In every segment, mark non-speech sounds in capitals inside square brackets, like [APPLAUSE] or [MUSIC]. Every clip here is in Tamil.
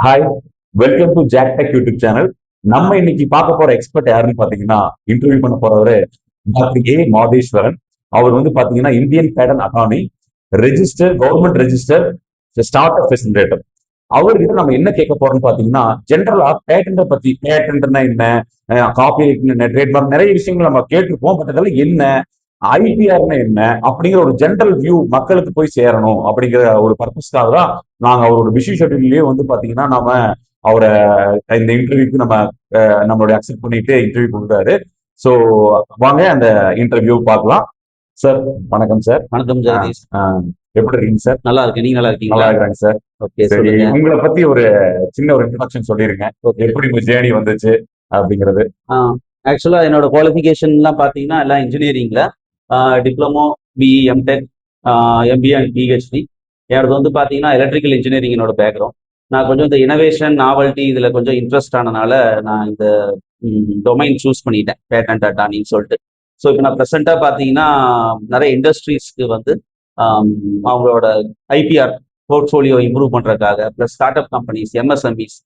Hi welcome to Jack tech YouTube channel நம்ம இன்னைக்கு பார்க்க போற எக்ஸ்பர்ட் யாருன்னு பாத்தீங்கன்னா இன்டர்வியூ பண்ண போறவரு டாக்டர் ஏ மாதேஸ்வரன். அவர் வந்து பாத்தீங்கன்னா Indian patent academy register government register start up facilitator அவர்கிட்ட நம்ம என்ன கேட்க போறோம்னு பாத்தீங்கன்னா ஜென்ரலா பேட்டன்ட பத்தி பேட்டன்ட்னா என்ன காப்பி என்ன ட்ரேட்மார்க் நிறைய விஷயங்கள் நம்ம கேட்டிருப்போம் பட் அதெல்லாம் என்ன ஐபிஆர்னா என்ன அப்படிங்கிற ஒரு ஜென்ரல் வியூ மக்களுக்கு போய் சேரணும் அப்படிங்கிற ஒரு பர்பஸ்க்காக தான் நாங்க அவரோட பிஸி ஷெட்யூல்லயே வந்து பாத்தீங்கன்னா நாம அவரை இந்த இன்டர்வியூக்கு நம்ம நம்மளுடைய அக்செப்ட் பண்ணிட்டு இன்டர்வியூ கொடுத்தாரு. ஸோ வாங்க அந்த இன்டர்வியூ பார்க்கலாம். சார் வணக்கம் சார் வணக்கம் ஜெகதீஷ் எப்படி இருக்கீங்க சார் நல்லா இருக்கு நீங்க நல்லா நல்லா இருக்கீங்களா இருக்கிறாங்க சார் ஓகே சரி உங்களை பத்தி ஒரு சின்ன ஒரு இன்ட்ரடக்ஷன் சொல்லிருங்க எப்படி உங்க ஜேர்னி வந்துச்சு அப்படிங்கிறது. ஆக்சுவலா என்னோட குவாலிஃபிகேஷன்லாம் பார்த்தீங்கன்னா எல்லாம் இன்ஜினியரிங்ல diploma BE MTech MBA and PhD என்னோடது வந்து பார்த்தீங்கன்னா எலக்ட்ரிக்கல் இன்ஜினியரிங் என்னோட பேக்ரவுண்ட் நான் கொஞ்சம் இந்த இனோவேஷன் நாவல்ட்டி இதில் கொஞ்சம் இன்ட்ரெஸ்ட் ஆனனால நான் இந்த டொமைன் சூஸ் பண்ணிட்டேன். பேட்டன் டாட்டானின்னு சொல்லிட்டு. ஸோ இப்போ நான் ப்ரெசெண்டாக பார்த்தீங்கன்னா நிறைய இண்டஸ்ட்ரீஸ்க்கு வந்து அவங்களோட ஐபிஆர் போர்ட்ஃபோலியோ இம்ப்ரூவ் பண்ணுறதுக்காக plus start up companies MSMEs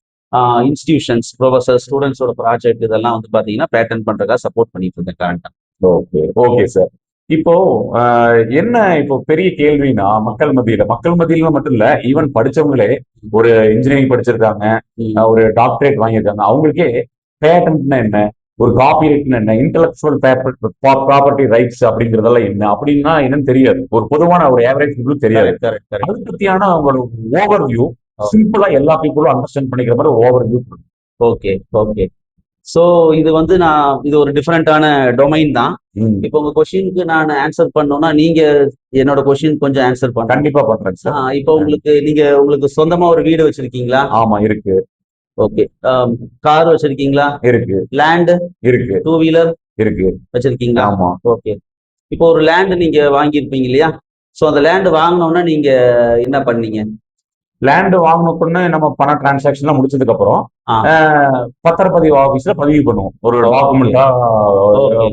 institutions professor ஸ்டூடெண்ட்ஸோட project இதெல்லாம் வந்து பார்த்தீங்கன்னா பேட்டன் பண்ணுறதுக்காக சப்போர்ட் பண்ணிட்டு இருக்கேன் கரண்ட்டாக ஓகே ஓகே சார் இப்போ என்ன இப்போ பெரிய கேள்வினா மக்கள் மத்தியில மக்கள் மத்தியில மட்டும் இல்ல ஈவன் படிச்சவங்களே ஒரு இன்ஜினியரிங் படிச்சிருக்காங்க ஒரு டாக்டரேட் வாங்கியிருக்காங்க அவங்களுக்கே பேட்டன்ட்னா என்ன? ஒரு காப்பி ரைட்னா என்ன இன்டெலக்சுவல் ப்ராப்பர்ட்டி ரைட்ஸ் அப்படிங்கறதெல்லாம் என்ன? அப்படின்னா என்னன்னு தெரியாது. ஒரு பொதுவான ஒரு ஆவரேஜ் பீப்புளுக்கு தெரியாது. அதை பத்தியான அவங்களோட ஓவர் வியூ சிம்பிளா எல்லா பீப்புளும் அண்டர்ஸ்டாண்ட் பண்ணிக்கிற மாதிரி overview okay okay so இது வந்து நான் இது ஒரு டிஃப்ரெண்டான டொமைன் தான். இப்போ உங்க கொஸ்டினுக்கு நான் ஆன்சர் பண்ணோம்னா நீங்க என்னோட கொஸ்டின் கொஞ்சம் ஆன்சர் பண்ணணும் கண்டிப்பா பண்றேன் சார். இப்போ உங்களுக்கு நீங்க உங்களுக்கு சொந்தமா ஒரு வீடு வச்சிருக்கீங்களா? ஆமா இருக்கு. ஓகே. கார் வச்சிருக்கீங்களா? இருக்கு. லேண்ட் இருக்கு. டூ வீலர் இருக்கு. வச்சிருக்கீங்களா? ஆமா. ஓகே. இப்போ ஒரு லேண்ட் நீங்க வாங்கியிருப்பீங்க இல்லையா? ஸோ அந்த லேண்ட் வாங்கினோன்னா நீங்க என்ன பண்ணீங்க? லேண்ட் வாங்கினோம்னு நம்ம பண டிரான்சாக்ஷன் முடிச்சதுக்கு அப்புறம் பத்திரப்பதிவு ஆபீஸ்ல பதிவு பண்ணுவோம். ஒரு டாக்குமெண்டா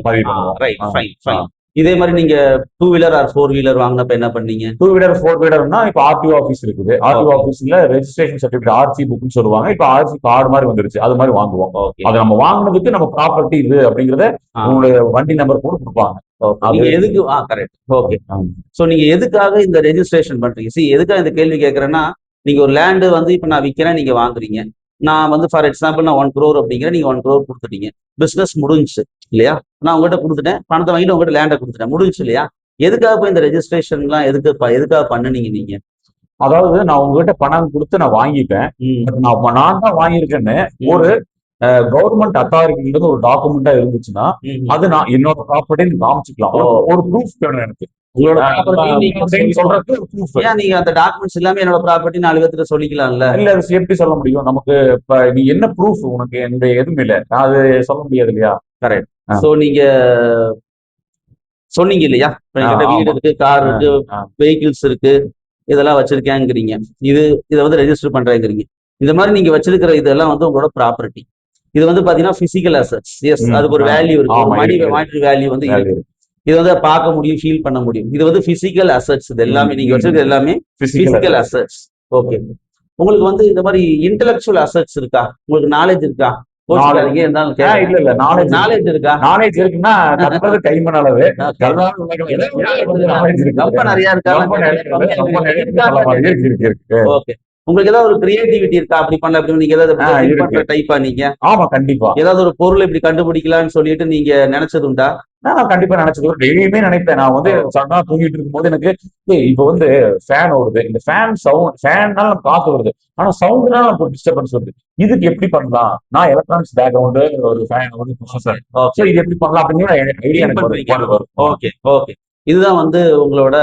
பதிவு பண்ணுவோம். இதே மாதிரி நீங்க two wheeler or four wheeler வாங்கினப்ப என்ன பண்ணீங்க? டூ வீலர் ஃபோர் வீலர்னா இப்ப ஆர்டிஓ ஆபீஸ் இருக்குது. ஆர்டிஓ. ஆபீஸ்ல ரெஜிஸ்ட்ரேஷன் சர்டிபிகேட் ஆர்சி புக்னு சொல்லுவாங்க. இப்ப ஆர்சி கார்டு மாதிரி வந்துருச்சு. அது மாதிரி வாங்குவோம். அது நம்ம வாங்குனதுக்கு நம்ம ப்ராப்பர்ட்டி இது அப்படிங்கறத உங்களுடைய வண்டி நம்பர் கூட கொடுப்பாங்க. நீங்க எதுக்கு ஆ கரெக்ட் ஓகே சோ நீங்க எதுக்காக இந்த ரெஜிஸ்ட்ரேஷன் பண்றீங்க? சி எதுக்காக இந்த கேள்வி கேட்கறேன்னா நீங்க ஒரு லேண்டு வந்து இப்ப நான் விற்கிறேன் நீங்க வாங்குறீங்க. நான் வந்து ஃபார் எக்ஸாம்பிள் நான் ஒன் க்ரோர் அப்படிங்கிறேன் நீங்க ஒன் க்ரோர் கொடுத்துட்டீங்க. பிசினஸ் முடிஞ்சுச்சு இல்லையா? நான் உங்ககிட்ட கொடுத்துட்டேன் பணத்தை வாங்கிட்டு உங்ககிட்ட லேண்டை கொடுத்துட்டேன். முடிஞ்சுச்சு இல்லையா? எதுக்காக போய் இந்த ரெஜிஸ்ட்ரேஷன்லாம் எதுக்கு எதுக்காக பண்ணுனீங்க நீங்க? அதாவது நான் உங்ககிட்ட பணம் கொடுத்து நான் வாங்கிட்டேன் நான் நான் தான் வாங்கியிருக்கேன்னு ஒரு கவர்மெண்ட் அத்தாரிட்டின்றது ஒரு டாக்குமெண்டா இருந்துச்சுன்னா அது நான் என்னோட ப்ராப்பர்ட்டின்னு காமிச்சுக்கலாம். ஒரு ப்ரூஃப் வேணும் எனக்கு. உங்களோட நீங்க அந்த டாக்குமெண்ட்ஸ் எல்லாமே என்னோட ப்ராப்பர்ட்டி நாலு பேர்த்துல சொல்லிக்கலாம்ல? இல்ல எப்படி சொல்ல முடியும். நமக்கு இப்ப நீ என்ன ப்ரூஃப் உனக்கு? எந்த எதுவும் இல்ல. அது சொல்ல முடியாது இல்லையா. சோ நீங்க சொன்னீங்க இல்லையா? வீடு. இருக்கு கார் இருக்கு. வெஹிக்கிள்ஸ் இருக்கு இதெல்லாம் வச்சிருக்கேங்கிறீங்க. இது இதை வந்து ரெஜிஸ்டர் பண்றேங்கிறீங்க. இந்த மாதிரி நீங்க வச்சிருக்கிற இதெல்லாம் வந்து உங்களோட ப்ராப்பர்ட்டி இது வந்து பாத்தீங்கன்னா பிசிக்கல் அசட்ஸ் எஸ் அதுக்கு ஒரு. வேல்யூ இருக்கு. மணி. மானிட்டரி வேல்யூ வந்து இருக்கு. இது வந்து பார்க்க முடியும் ஃபீல் பண்ண முடியும். இது வந்து பிசிக்கல் அசட்ஸ் இது எல்லாமே நீங்க. வச்சிருக்க எல்லாமே பிசிக்கல் அசட்ஸ் ஓகே உங்களுக்கு வந்து இந்த மாதிரி இன்டெலெக்சுவல் அசட்ஸ் இருக்கா? உங்களுக்கு நாலேஜ் இருக்கா? இல்ல இல்ல நாலேஜ் இருக்கா. இருக்குன்னா [LAUGHS] கைமண் அளவு. நிறைய இருக்கா. ஓகே உங்களுக்கு ஏதாவது ஒரு கிரியேட்டிவிட்டி இருக்கா? அப்படி பண்ணல அப்படி நீங்க ஏதாவது டைப்பா நீங்க? ஆமா கண்டிப்பா. ஏதாவது ஒரு பொருள் இப்படி கண்டுபிடிக்கலாம்னு சொல்லிட்டு நீங்க நினைச்சது உண்டா? நான் கண்டிப்பா நினைச்சது டெய்லியுமே நினைப்பேன். நான் வந்து சடனா தூங்கிட்டு இருக்கும்போது எனக்கு இப்ப வந்து ஃபேன் வருது இந்த ஃபேன் சவுண்ட் ஃபேன்னால நம்ம காத்து வருது. ஆனா சவுண்ட்னால நமக்கு ஒரு டிஸ்டர்பன்ஸ் வருது. இதுக்கு எப்படி பண்ணலாம்? நான் எலக்ட்ரானிக்ஸ் பேக்ரவுண்டு ஒரு ஃபேன் ஒரு சோ இது எப்படி பண்ணலாம் அப்படிங்கிற ஐடியா எனக்கு. வரும். ஓகே ஓகே இதுதான் வந்து உங்களோட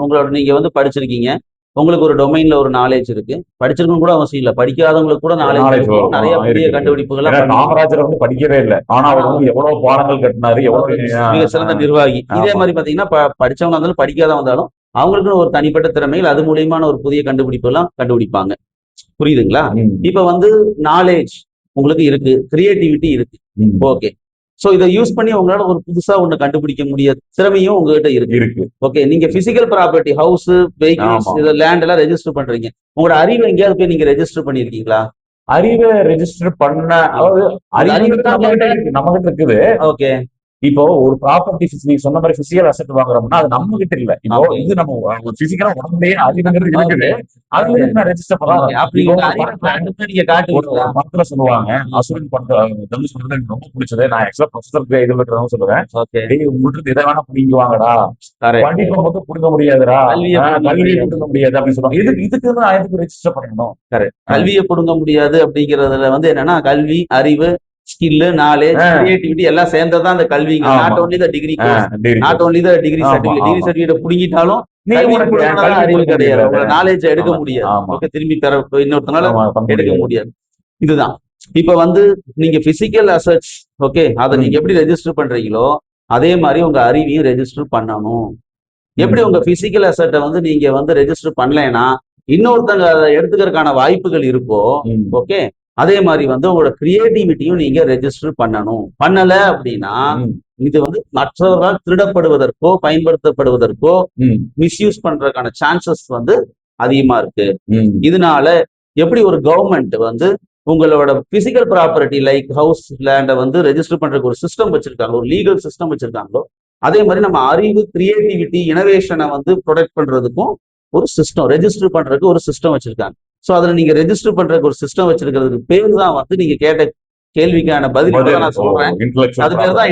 உங்களோட நீங்க வந்து படிச்சிருக்கீங்க. உங்களுக்கு ஒரு டொமைன்ல ஒரு நாலேஜ் இருக்கு. படிச்சிருக்கணும் கூட அவசியம் இல்ல. படிக்காதவங்களுக்கு கூட Knowledge நாலேஜ். நிறைய இருக்கு. கண்டுபிடிப்புகள் காமராஜர் வந்து படிக்கவே இல்லை. ஆனா அவர் வந்து எவ்வளவு பாடங்கள் கட்டினாரு எவ்வளவு மிக சிறந்த நிர்வாகி. இதே. மாதிரி பாத்தீங்கன்னா படிச்சவங்க இருந்தாலும் படிக்காதவங்க இருந்தாலும் அவங்களுக்குன்னு ஒரு தனிப்பட்ட திறமைகள் அது மூலியமான ஒரு புதிய கண்டுபிடிப்பு எல்லாம் கண்டுபிடிப்பாங்க. புரியுதுங்களா? இப்ப வந்து நாலேஜ் உங்களுக்கு இருக்கு. கிரியேட்டிவிட்டி இருக்கு. ஓகே சோ இதை யூஸ் பண்ணி உங்களால ஒரு புதுசா ஒண்ணு கண்டுபிடிக்க முடிய திறமையும் உங்ககிட்ட இருக்கு. இருக்கு. ஓகே நீங்க பிசிக்கல் ப்ராப்பர்ட்டி ஹவுஸ் வெஹிக்கிள்ஸ். இதை லேண்ட் எல்லாம் ரெஜிஸ்டர் பண்றீங்க. உங்களோட அறிவை எங்கேயாவது போய் நீங்க ரெஜிஸ்டர் பண்ணிருக்கீங்களா? அறிவை ரெஜிஸ்டர் பண்ண அதாவது அறிவு நம்ம கிட்ட இருக்குது. ஓகே இப்போ ஒரு ப்ராப்பர்ட்டி நீங்க சொன்ன மாதிரி பிசிக்கல் அசெட் வாங்குறோம்னா அது நம்ம கிட்ட இல்ல. இப்போ. இது நம்ம ஒரு பிசிக்கலா உடம்புலயே அறிவுங்கிறது இருக்குது. அதுல இருந்து நான் ரெஜிஸ்டர். அப்படி இப்போ உங்க ஒரு படத்துல- நீங்க சொல்லுவாங்க அசுரன் படத்துல படத்துல எனக்கு ரொம்ப பிடிச்சது. நான் ஆக்சுவலா ப்ரொஃபசர் இதுல இருக்கிறவங்க சொல்லுவேன். டேய் உங்கள்ட்ட இதை வேணா புடிங்குவாங்கடா கரெக்ட் படிப்பை மட்டும் புடுங்க முடியாதுடா. கல்வியை புடுங்க முடியாது. புடுங்க அப்படின்னு சொல்லுவாங்க. இதுக்கு இதுக்கு நான் எதுக்கு ரெஜிஸ்டர் பண்ணணும்? கல்வியை புடுங்க முடியாது அப்படிங்கறதுல வந்து என்னன்னா கல்வி அறிவு ஸ்கில் நாலேஜ். கிரியேட்டிவிட்டி எல்லாம் சேர்ந்ததான் அந்த ஆமா. Not only the degree. Not only the degree certificate degree. Certificate புடுங்கிட்டாலும் கல்வி கல்வி அறிவு கிடையாது. உங்களோட நாலேஜ் எடுக்க முடியாது திரும்பி பெற இன்னொருத்தனால எடுக்க முடியாது. இதுதான் இப்ப வந்து நீங்க பிசிக்கல் அசட்ஸ் ஓகே அதை நீங்க எப்படி ரெஜிஸ்டர் பண்றீங்களோ அதே மாதிரி உங்க அறிவையும் ரெஜிஸ்டர் பண்ணணும் எப்படி உங்க பிசிக்கல் அசட்டை வந்து நீங்க வந்து ரெஜிஸ்டர் பண்ணலைன்னா இன்னொருத்தங்க அதை எடுத்துக்கிறதுக்கான வாய்ப்புகள் இருக்கோ. ஓகே அதே மாதிரி வந்து உங்களோட கிரியேட்டிவிட்டியும் நீங்க ரெஜிஸ்டர் பண்ணணும் பண்ணல அப்படின்னா. இது வந்து மற்றவர்களால் திருடப்படுவதற்கோ பயன்படுத்தப்படுவதற்கோ. மிஸ்யூஸ் பண்றதுக்கான சான்சஸ் வந்து அதிகமா இருக்கு. இதனால எப்படி ஒரு கவர்மெண்ட் வந்து உங்களோட பிசிக்கல் ப்ராப்பர்ட்டி லைக் ஹவுஸ் லேண்டை வந்து ரெஜிஸ்டர் பண்றதுக்கு ஒரு சிஸ்டம் வச்சிருக்காங்க ஒரு லீகல் சிஸ்டம் வச்சிருக்காங்களோ அதே மாதிரி நம்ம அறிவு கிரியேட்டிவிட்டி இனோவேஷனை வந்து ப்ரொடெக்ட் பண்றதுக்கும் ஒரு சிஸ்டம் ரெஜிஸ்டர் பண்றதுக்கு ஒரு சிஸ்டம் வச்சிருக்காங்க ஸோ அதுல நீங்க ரெஜிஸ்டர் பண்றதுக்கு ஒரு சிஸ்டம் வச்சிருக்கிறதுக்கு பேர் தான் வந்து நீங்க கேட்ட கேள்விக்கான பதில். நான் சொல்றேன். அது பேர் தான்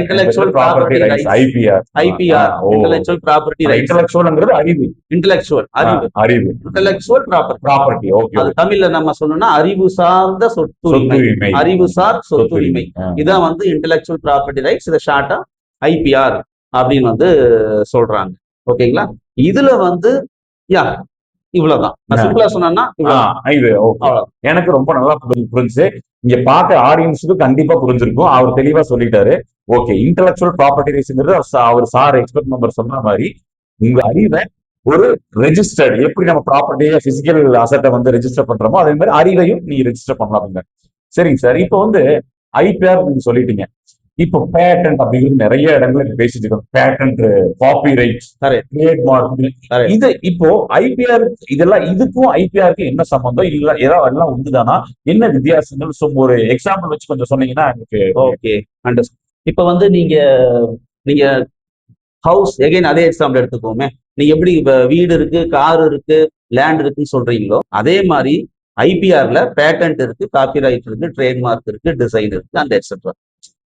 rights. IPR. IPR oh. Intellectual property Intellectualங்கிறது அறிவு இன்டெலெக்சுவல் அறிவு அறிவு இன்டெலெக்சுவல் ப்ராப்பர்ட்டி ப்ராப்பர்ட்டி ஓகே அது தமிழ்ல நம்ம சொல்லணும்னா அறிவு சார்ந்த சொத்துரிமை. சொத்துரிமை. அறிவுசார் சொத்துரிமை. இதான் வந்து இன்டெலெக்சுவல் ப்ராப்பர்ட்டி ரைட்ஸ் இதை ஷார்ட்டா ஐபிஆர் அப்படின்னு வந்து சொல்றாங்க. ஓகேங்களா? இதுல வந்து யா இவ்வளவுதான். சிம்பிளா இவ்வளவுதான். இது. எனக்கு ரொம்ப நல்லா புரிஞ்சு- இங்க பார்த்த ஆடியன்ஸுக்கு கண்டிப்பா புரிஞ்சிருக்கும். அவர் தெளிவா சொல்லிட்டாரு. ஓகே இன்டெலக்சுவல் ப்ராப்பர்ட்டி ரைட்ஸ்ங்கிறது அவர் சார் எக்ஸ்பர்ட் மெம்பர் சொன்ன மாதிரி உங்க அறிவை ஒரு ரெஜிஸ்டர்ட் எப்படி நம்ம ப்ராப்பர்ட்டியை பிசிக்கல் அசட்டை வந்து ரெஜிஸ்டர் பண்றோமோ அதே மாதிரி அறிவையும் நீங்க ரெஜிஸ்டர் பண்ணலாம்ங்க சரிங்க சார். இப்போ வந்து ஐபிஆர் நீங்க சொல்லிட்டீங்க. இப்போ பேட்டன்ட் அப்படிங்கிறது நிறைய இடங்கள்ல பேசிட்டு இருக்கோம் patent copy Correct. Trademark. இது இப்போ ஐபிஆர் இதெல்லாம் இதுக்கும் ஐபிஆருக்கு என்ன சம்பந்தம்? இல்ல ஏதாவது எல்லாம் உண்டுதானா? என்ன வித்தியாசங்கள்? So ஒரு எக்ஸாம்பிள் வச்சு கொஞ்சம் சொன்னீங்கன்னா எனக்கு ஓகே அண்டர்ஸ்ட் இப்ப வந்து நீங்க நீங்க ஹவுஸ் எகைன் அதே எக்ஸாம்பிள் எடுத்துக்கோமே. நீங்க எப்படி வீடு இருக்கு கார் இருக்கு லேண்ட் இருக்குன்னு சொல்றீங்களோ அதே மாதிரி ஐபிஆர்ல பேட்டன்ட் இருக்கு காப்பிரைட் இருக்கு ட்ரேட்மார்க் இருக்கு டிசைன் இருக்கு அந்த எக்ஸெட்ரா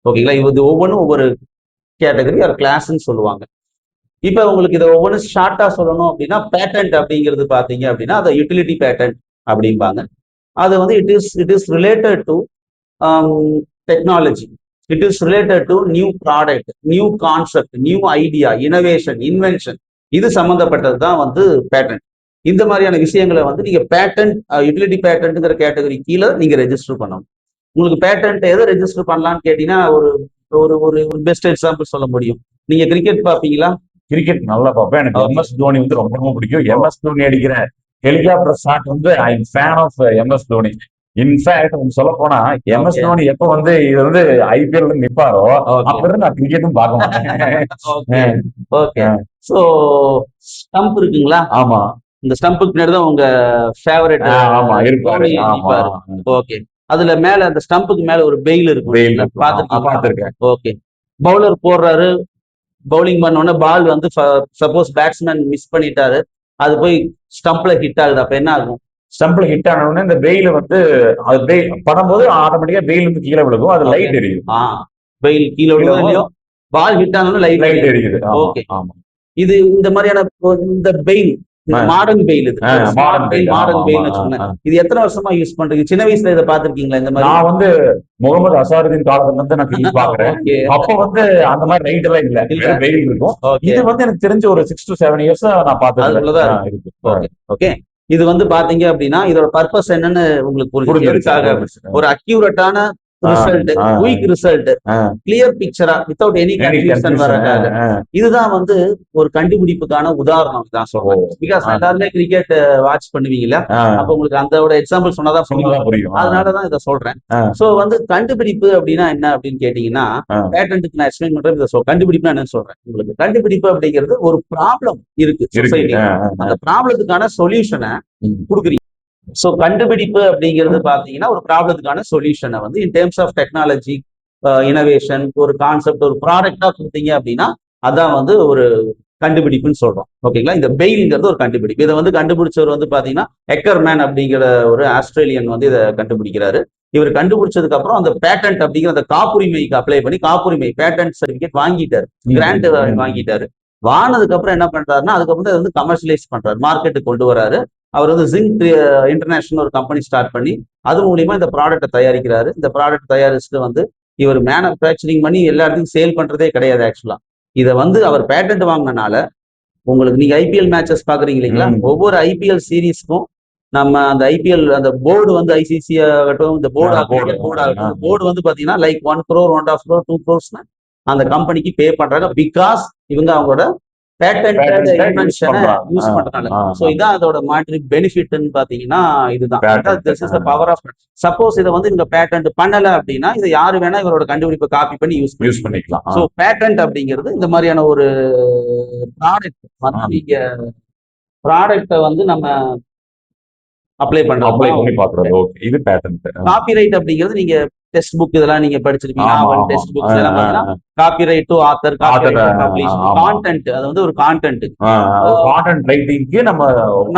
ஓகேங்களா? இது ஒவ்வொன்றும் ஒவ்வொரு கேட்டகரி ஒரு கிளாஸ்ன்னு சொல்லுவாங்க. இப்ப உங்களுக்கு இதை ஒவ்வொன்றும் ஷார்ட்டா சொல்லணும் அப்படின்னா பேட்டன்ட் அப்படிங்கிறது பாத்தீங்க அப்படின்னா அதை யூட்டிலிட்டி பேட்டன்ட் அப்படிம்பாங்க. அது வந்து it is it is related to technology it is related to new product new concept new idea innovation invention இது சம்மந்தப்பட்டது தான் வந்து பேட்டன்ட் இந்த மாதிரியான விஷயங்களை வந்து நீங்க பேட்டன்ட் யூட்டிலிட்டி பேட்டன்ட்ங்கிற கேட்டகரி கீழே நீங்க ரெஜிஸ்டர் பண்ணணும். உங்களுக்கு பேட்டன்ட் எதை ரெஜிஸ்டர் பண்ணலாம்னு கேட்டீங்கன்னா ஒரு ஒரு ஒரு பெஸ்ட் எக்ஸாம்பிள் சொல்ல முடியும். நீங்க கிரிக்கெட் பாப்பீங்களா கிரிக்கெட் நல்லா பார்ப்பேன். எனக்கு. எம்எஸ் தோனி வந்து ரொம்ப ரொம்ப பிடிக்கும் எம்எஸ் தோனி அடிக்கிற ஹெலிகாப்டர் ஷாட் வந்து I fan of MS Dhoni. In fact சொல்ல போனா எம்எஸ். தோனி எப்ப வந்து இது வந்து ஐபிஎல் நிப்பாரோ ஓகே அப்ப இருந்து நான் கிரிக்கெட்டும் பார்க்க மாட்டேன். ஓகே. சோ ஸ்டம்ப் இருக்குங்களா? ஆமா. இந்த ஸ்டம்புக்கு பின்னாடி தான் உங்க ஃபேவரட் ஆமா. இருப்பாரு. ஆமா. ஓகே அதுல மேல அந்த ஸ்டம்புக்கு மேல ஒரு பெயில் இருக்கும்? பார்த்திருக்கேன். ஓகே பவுலர் போடுறாரு. பவுலிங் பண்ணோடனே பால் வந்து சப்போஸ் பேட்ஸ்மேன் மிஸ் பண்ணிட்டாரு. அது போய் ஸ்டம்ப்ல ஹிட் ஆகுது. அப்ப என்ன ஆகும்? ஸ்டம்பிள் ஹிட் ஆன உடனே இந்த வெயில் வந்து அது வெயில் படும்போது ஆட்டோமேட்டிக்கா வெயில் வந்து கீழே விழுகும். அது. லைட் எரியும். பெயில் கீழே விழுகும். இல்லையோ? பால் ஹிட் ஆனாலும் லைட் லைட் எரியுது. Okay. ஆமா. இது இந்த மாதிரியான இந்த பெயில். மாடர்ன் பெயில் இது. மாடர்ன் பெயில் வச்சுக்கோங்க ஆ, ஆ. இது எத்தனை வருஷமா யூஸ் பண்றீங்க? சின்ன வயசுல இதை பாத்திருக்கீங்களா இந்த மாதிரி? நான் வந்து முகமது அசாருதீன் காலத்துல இருந்து நான் டிவி பாக்குறேன் [LAUGHS] அப்ப வந்து அந்த மாதிரி லைட் எல்லாம் இல்ல. வெயில் இருக்கும். இது வந்து எனக்கு தெரிஞ்ச ஒரு சிக்ஸ் டு செவன் இயர்ஸ் நான் பார்த்தேன் இருக்கு. ஓகே ஓகே இது வந்து பாத்தீங்க அப்படின்னா இதோட பர்பஸ் என்னன்னு உங்களுக்கு. ஒரு அக்யூரட்டான ரிசல்ட். Quick result. கிளியர் பிக்சரா வித்தவுட் எனி கன்ஃபியூஷன் வரக்காக இதுதான் வந்து ஒரு கண்டுபிடிப்புக்கான உதாரணம் தான் சொல்றேன். பிகாஸ். எல்லாருமே கிரிக்கெட் வாட்ச் பண்ணுவீங்கல்ல? ஆ, அப்ப உங்களுக்கு அதோட எக்ஸாம்பிள் சொன்னாதான் புரியும். அதனாலதான் இதை சொல்றேன். சோ வந்து கண்டுபிடிப்பு அப்படின்னா என்ன அப்படின்னு கேட்டீங்கன்னா. பேட்டன்ட்டுக்கு நான் எக்ஸ்பிளைன் பண்றேன். இதை சொல் கண்டுபிடிப்புனா என்னன்னு சொல்றேன் உங்களுக்கு. கண்டுபிடிப்பு அப்படிங்கிறது ஒரு ப்ராப்ளம் இருக்கு சொசைட்டி அந்த ப்ராப்ளத்துக்கான சொல்யூஷனை. கொடுக்குறீங்க. சோ கண்டுபிடிப்பு அப்படிங்கிறது பாத்தீங்கன்னா ஒரு ப்ராப்ளத்துக்கான சொல்யூஷனை வந்து in terms of technology innovation ஒரு கான்செப்ட் ஒரு ப்ராடக்டா கொடுத்தீங்க அப்படின்னா அதான் வந்து ஒரு கண்டுபிடிப்புன்னு சொல்றோம். ஓகேங்களா இந்த பெயில்ங்கிறது ஒரு கண்டுபிடிப்பு. இதை வந்து கண்டுபிடிச்சவர் வந்து பாத்தீங்கன்னா எக்கர்மேன் அப்படிங்கிற ஒரு ஆஸ்திரேலியன் வந்து இதை கண்டுபிடிக்கிறாரு. இவர் கண்டுபிடிச்சதுக்கு அப்புறம் அந்த பேட்டன்ட் அப்படிங்கிற அந்த காப்புரிமைக்கு அப்ளை பண்ணி காப்புரிமை பேட்டன்ட் சர்டிபிகேட் வாங்கிட்டாரு. கிராண்ட் வாங்கிட்டாரு. வாங்கினதுக்கு அப்புறம் என்ன பண்றாருன்னா அதுக்கப்புறம் அதை வந்து கமர்ஷியலைஸ் பண்றாரு. மார்க்கெட்டுக்கு கொண்டு வராரு. அவர் வந்து ஜிங்க் இன்டர்நேஷனல் ஒரு கம்பெனி ஸ்டார்ட் பண்ணி அது மூலியமா இந்த ப்ராடக்ட்டை தயாரிக்கிறாரு இந்த ப்ராடக்ட் தயாரிச்சுட்டு வந்து இவர் மேனுஃபேக்சரிங் பண்ணி எல்லா இடத்துக்கும் சேல் பண்றதே கிடையாது ஆக்சுவலா இதை வந்து அவர் பேட்டன்ட் வாங்கினனால உங்களுக்கு நீங்க ஐபிஎல் மேட்சஸ் பாக்குறீங்க இல்லைங்களா. ஒவ்வொரு ஐபிஎல் சீரீஸ்க்கும் நம்ம அந்த ஐபிஎல் அந்த போர்டு வந்து ஐசிசி ஆகட்டும் இந்த போர்டு ஆ, board. போர்டு ஆகட்டும். போர்டு வந்து பாத்தீங்கன்னா like one crore one of crore two க்ரோர்ஸ்னா அந்த கம்பெனிக்கு பே பண்றாங்க பிகாஸ் இவங்க அவங்களோட பேட்டன்ட் இன்வென்ஷனை. யூஸ் பண்றதுனால. சோ இதான் அதோட மாற்றி பெனிஃபிட்னு பாத்தீங்கன்னா இதுதான். This is power of suppose இதை வந்து இவங்க பேட்டன்ட் பண்ணல அப்படின்னா இதை யாரு வேணா இவரோட கண்டுபிடிப்பை காப்பி பண்ணி யூஸ் யூஸ் பண்ணிக்கலாம். ஸோ பேட்டன்ட் அப்படிங்கிறது இந்த மாதிரியான ஒரு ப்ராடக்ட் வந்து. நீங்க ப்ராடக்ட்டை வந்து நம்ம அப்ளை அப்ளை பண்றோம் பண்ணி பாக்குறது ஓகே இது பேட்டன்ட் காப்பிரைட் அப்படிங்கிறது நீங்க டெக்ஸ்ட் புக் இதெல்லாம் நீங்க படிச்சிருப்பீங்க ஆமா ஆமா. டெக்ஸ்ட் புக்ஸ் எல்லாம் பாத்தீங்கன்னா copyright to author copyright publish. Content அது வந்து ஒரு கான்டென்ட் கான்டென்ட் ரைட்டிங்க்கு நம்ம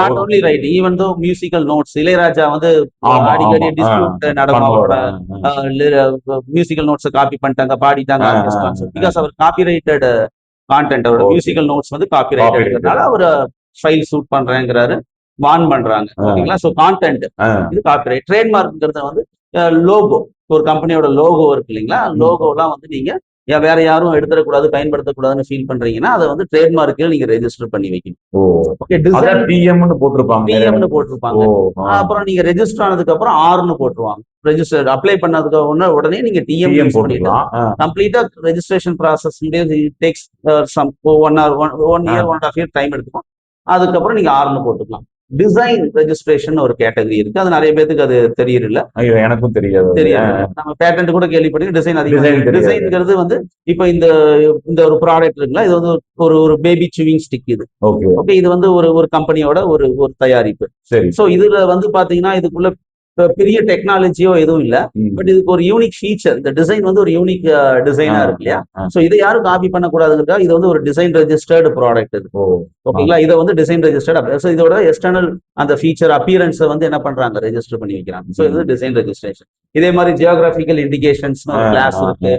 not only right even though musical notes Ilaiyaraaja வந்து அடிக்கடி. டிஸ்பியூட். நடக்கும். மியூசிக்கல் நோட்ஸ் காப்பி பண்ணிட்டாங்க பாடிட்டாங்க. பிகாஸ் அவர் காப்பிரைட்டட் கான்டென்ட் அவரோட. மியூசிக்கல் நோட்ஸ் வந்து காப்பிரைட்டட்னால அவர் ஃபைல் ஷூட் பண்றேங்கிறாரு வான் பண்றாங்க. ஓகேங்களா சோ கான்டென்ட் இது காப்பிரைட் ட்ரேட்மார்க்ங்கிறது வந்து லோகோ ஒரு கம்பெனியோட லோகோ இருக்கு இல்லைங்களா? லோகோலாம் வந்து நீங்க வேற யாரும் எடுத்துடக்கூடாது பயன்படுத்தக்கூடாதுன்னு ஃபீல் பண்றீங்கன்னா அதை வந்து ட்ரேட்மார்க்கில் நீங்க ரெஜிஸ்டர் பண்ணி வைக்கணும். ஓகே டிஎம்னு போட்டிருப்பாங்க. டிஎம்னு போட்டிருப்பாங்க. அப்புறம் நீங்க ரெஜிஸ்டர் ஆனதுக்கு அப்புறம் ஆர்னு போட்டுருவாங்க. ரெஜிஸ்டர் அப்ளை பண்ணதுக்கு உடனே உடனே நீங்க டிஎம் யூஸ் ஆ, கம்ப்ளீட்டா registration process takes some one hour one one year one of year time எடுத்துக்கும். அதுக்கப்புறம் நீங்க ஆர்னு போட்டுக்கலாம். டிசைன் ரெஜிஸ்ட்ரேஷன் ஒரு கேட்டகரி இருக்கு. அது நிறைய பேருக்கு அது தெரியல ஐயோ எனக்கும் தெரியாது. தெரியாது. நம்ம பேட்டன்ட் கூட கேள்விப்பட்டு டிசைன் அதிகம். டிசைன்ங்கிறது வந்து இப்போ இந்த இந்த ஒரு ப்ராடக்ட் இருக்குல்ல இது வந்து ஒரு ஒரு பேபி சுவிங் ஸ்டிக் இது. ஓகே ஓகே இது வந்து ஒரு ஒரு கம்பெனியோட ஒரு ஒரு தயாரிப்பு. சரி. சோ இதுல வந்து பாத்தீங்கன்னா இதுக்குள்ள பெரிய டெக்னாலஜியோ எதுவும் இல்ல. பட் இதுக்கு ஒரு யூனிக் ஃபீச்சர் இந்த டிசைன் வந்து ஒரு யூனிக் டிசைனா இருக்கு இல்லையா. சோ இதை யாரும் காப்பி பண்ணக்கூடாதுக்கா இது வந்து ஒரு டிசைன் ரெஜிஸ்டர்டு ப்ராடக்ட் இது. ஓகேங்களா இதை வந்து டிசைன் ரெஜிஸ்டர்ட் ஸோ இதோட எக்ஸ்டர்னல் அந்த ஃபீச்சர் அப்பியரன்ஸை வந்து என்ன பண்றாங்க? ரெஜிஸ்டர் பண்ணி வைக்கிறாங்க. ஸோ இது டிசைன் ரெஜிஸ்ட்ரேஷன் இதே மாதிரி ஜியோகிராபிக்கல் இண்டிகேஷன்ஸ் கிளாஸ் இருக்கு.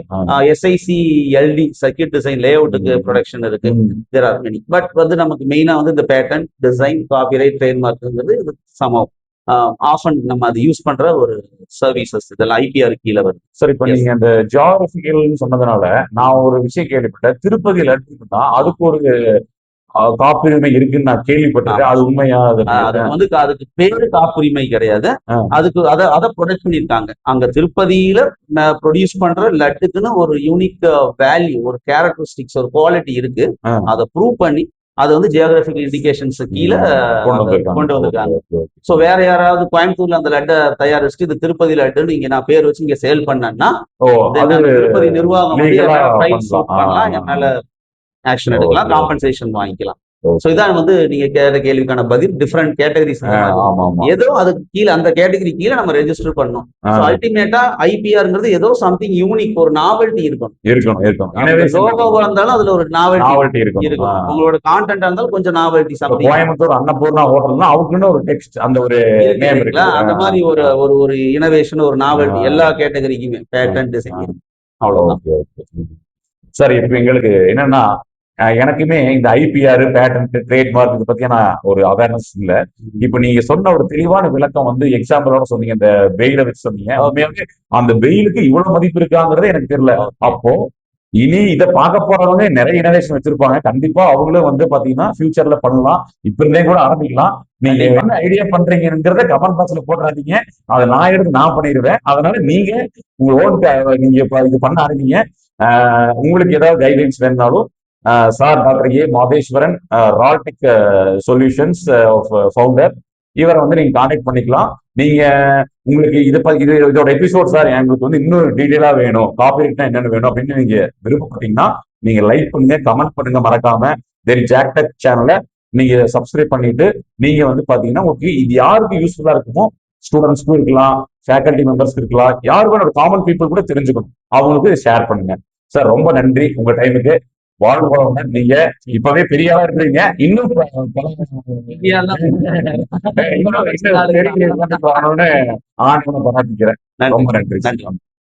எஸ்ஐசி எல்டி சர்க்கியூட் டிசைன் லே அவுட்டுக்கு. ப்ரொடக்ஷன் இருக்கு. தேர் ஆர் மெனி பட் வந்து நமக்கு மெயினா வந்து இந்த பேட்டர்ன் டிசைன் காப்பிரைட் ட்ரேட்மார்க்ங்கிறது இது சமம் ஆஃபன் நம்ம அது யூஸ் பண்ற ஒரு சர்வீசஸ் இதெல்லாம் ஐபிஆர் கீழே வருது. சரி இப்ப. நீங்க அந்த ஜியாகிரபிக்கல் சொன்னதுனால நான் ஒரு விஷயம் கேள்விப்பட்டேன். திருப்பதியில எடுத்துக்கிட்டா அதுக்கு ஒரு காப்புரிமை இருக்குன்னு நான் கேள்விப்பட்டிருக்கேன் அது உண்மையா அது வந்து அதுக்கு பேரு காப்புரிமை கிடையாது. அதுக்கு அதை அதை ப்ரொடக்ட் பண்ணிருக்காங்க அங்க திருப்பதியில ப்ரொடியூஸ் பண்ற லட்டுக்குன்னு ஒரு யூனிக் வேல்யூ ஒரு கேரக்டரிஸ்டிக்ஸ் ஒரு குவாலிட்டி இருக்கு. அதை ப்ரூவ் பண்ணி அது வந்து ஜியோகிராபிக்கல் இண்டிகேஷன்ஸ் கீழே கொண்டு வந்திருக்காங்க. சோ வேற யாராவது கோயம்புத்தூர்ல அந்த லட்டை தயாரிச்சுட்டு இது திருப்பதி லட்டுன்னு இங்க நான் பேர் வச்சு இங்க சேல் பண்ணேன்னா திருப்பதி நிர்வாகம் பண்ணலாம். பண்ணலாம். ஆ, என் மேல ஆக்ஷன் எடுக்கலாம். காம்பன்சேஷன் வாங்கிக்கலாம். சோ இதான் வந்து நீங்க கேட்ட கேள்விக்கான பதில். டிஃப்ரெண்ட் கேட்டகரிஸ் ஏதோ அதுக்கு கீழே அந்த கேட்டகரி கீழே நம்ம ரெஜிஸ்டர் ஸோ அல்டிமேட்டா ஐபிஆர்ங்கிறது ஏதோ சம்திங் யூனிக் ஒரு நாவல்ட்டி இருக்கும் இருக்கணும் எனவே லோகோவா இருந்தாலும் அதுல ஒரு நாவல்ட்டி இருக்கும் ஆ. உங்களோட கான்டென்ட் இருந்தாலும் கொஞ்சம் நாவல்ட்டி இப்ப சம்திங் கோயம்புத்தூர் அன்னபூர்ணா ஹோட்டல்னா அவங்களுக்குன்னு ஒரு டெக்ஸ்ட் அந்த ஒரு நேம் இருக்கு அந்த மாதிரி ஒரு ஒரு ஒரு இனோவேஷன் ஒரு நாவல்ட்டி ஆ. எல்லா கேட்டகரிக்குமே பேட்டன் டிசைன் அவ்வளவுதான் ஓகே ஓகே. சரி இப்ப எங்களுக்கு என்னன்னா எனக்குமே இந்த ஐபிஆர் பேட்டன்ட் ட்ரேட்மார்க் இதை பத்தியான ஒரு அவேர்னஸ் இல்ல. இப்ப நீங்க சொன்ன ஒரு தெளிவான விளக்கம் வந்து எக்ஸாம்பிளோட சொன்னீங்க இந்த வெயில வச்சு சொன்னீங்க. அந்த வெயிலுக்கு இவ்வளவு மதிப்பு இருக்காங்கிறதே எனக்கு தெரியல. அப்போ இனி இதை பார்க்க போறவங்க நிறைய இனோவேஷன் வச்சிருப்பாங்க. கண்டிப்பா அவங்களும் வந்து பாத்தீங்கன்னா ஃபியூச்சர்ல பண்ணலாம். இப்ப இருந்தே கூட ஆரம்பிக்கலாம். நீங்க. என்ன ஐடியா பண்றீங்கிறத கமெண்ட் பாக்ஸ்ல போடுறாதீங்க அதை நான் எடுத்து நான் பண்ணிடுவேன். அதனால நீங்க உங்க ஓன் நீங்க இது பண்ண ஆரம்பிங்க உங்களுக்கு ஏதாவது கைட்லைன்ஸ் வேணும்னாலும் சார் டாக்டர் ஏ மாதேஸ்வரன் ரால்டிக் சொல்யூஷன்ஸ் ஃபவுண்டர் இவரை வந்து நீங்க கான்டாக்ட் பண்ணிக்கலாம். நீங்க உங்களுக்கு இது ப- இது இதோட எபிசோட் சார் எங்களுக்கு வந்து இன்னும் டீடைலா வேணும். காப்பிரைட்னா என்னென்ன வேணும் அப்படின்னு நீங்க விருப்பப்பட்டீங்கன்னா நீங்க லைக் பண்ணுங்க கமெண்ட் பண்ணுங்க மறக்காம. தென் ஜாக்டக் சேனலை நீங்க சப்ஸ்கிரைப் பண்ணிட்டு நீங்க வந்து பாத்தீங்கன்னா உங்களுக்கு இது யாருக்கு யூஸ்ஃபுல்லா இருக்குமோ ஸ்டூடெண்ட்ஸ்க்கும் இருக்கலாம் ஃபேக்கல்டி மெம்பர்ஸ்க்கு இருக்கலாம் யாருக்கும் காமன் பீப்புள் கூட தெரிஞ்சுக்கணும். அவங்களுக்கு ஷேர் பண்ணுங்க. சார் ரொம்ப நன்றி உங்க டைமுக்கு வாழ்வு வளமுடன். நீங்க. இப்பவே பெரிய ஆளா இருக்கிறீங்க. இன்னும் ஆண்டவனை [LAUGHS] பாராட்டிக்கிறேன் ரொம்ப நன்றி. நன்றி.